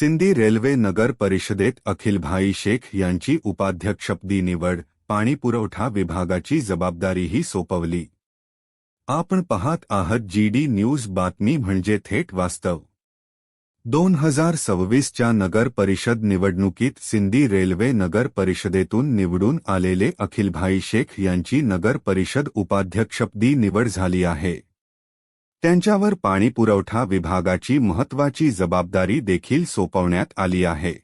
Sindhi railway नगर परिषदेत अखिलभाई शेख यांची उपाध्यक्षपदी निवड पाणीपुरवठा विभागाची जबाबदारीही सोपवली. आपण पाहत आहात जीडी न्यूज बातमी म्हणजे थेट वास्तव. दोन हजार सव्वीसच्या नगर परिषद निवडणुकीत सिंधी रेल्वे नगर परिषदेतून निवडून आलेले अखिलभाई शेख यांची नगर परिषद उपाध्यक्षपदी निवड झाली आहे. त्यांच्यावर पाणीपुरवठा विभागाची महत्वाची जबाबदारी देखील सोपवण्यात आली आहे.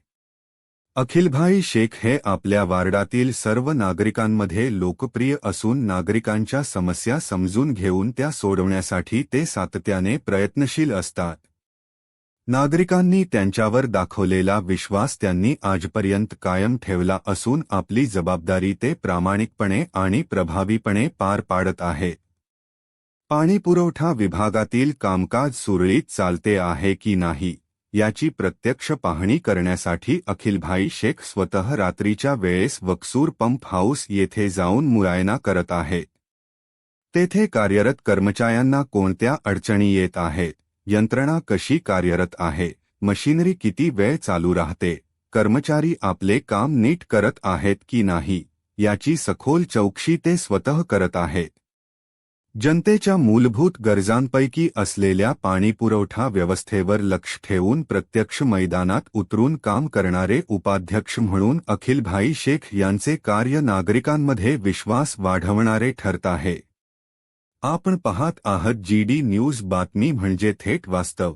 अखिलभाई शेख हे आपल्या वार्डातील सर्व नागरिकांमध्ये लोकप्रिय असून नागरिकांच्या समस्या समजून घेऊन त्या सोडवण्यासाठी ते सातत्याने प्रयत्नशील असतात. नागरिकांनी त्यांच्यावर दाखवलेला विश्वास त्यांनी आजपर्यंत कायम ठेवला असून आपली जबाबदारी ते प्रामाणिकपणे आणि प्रभावीपणे पार पाडत आहेत. पाणीपुरवठा विभागातील कामकाज सुरळीत चालते आहे की नाही याची प्रत्यक्ष पाहणी करण्यासाठी अखिलभाई शेख स्वतः रात्रीच्या वेळेस वक्सूर पंप हाऊस येथे जाऊन मुरायना करत आहेत तेथे कार्यरत कर्मचाऱ्यांना कोणत्या अडचणी येत आहेत यंत्रणा कशी कार्यरत आहे मशिनरी किती वेळ चालू राहते कर्मचारी आपले काम नीट करत आहेत की नाही याची सखोल चौकशी ते स्वतः करत आहेत जनतेच्या मूलभूत गरजांपैकी असलेल्या पाणीपुरवठा व्यवस्थेवर लक्ष ठेवून प्रत्यक्ष मैदानात उतरून काम करणारे उपाध्यक्ष म्हणून अखिलभाई शेख यांचे कार्य नागरिकांमध्ये विश्वास वाढवणारे ठरत आहे. आपण पाहत आहात जीडी न्यूज बातमी म्हणजे थेट वास्तव.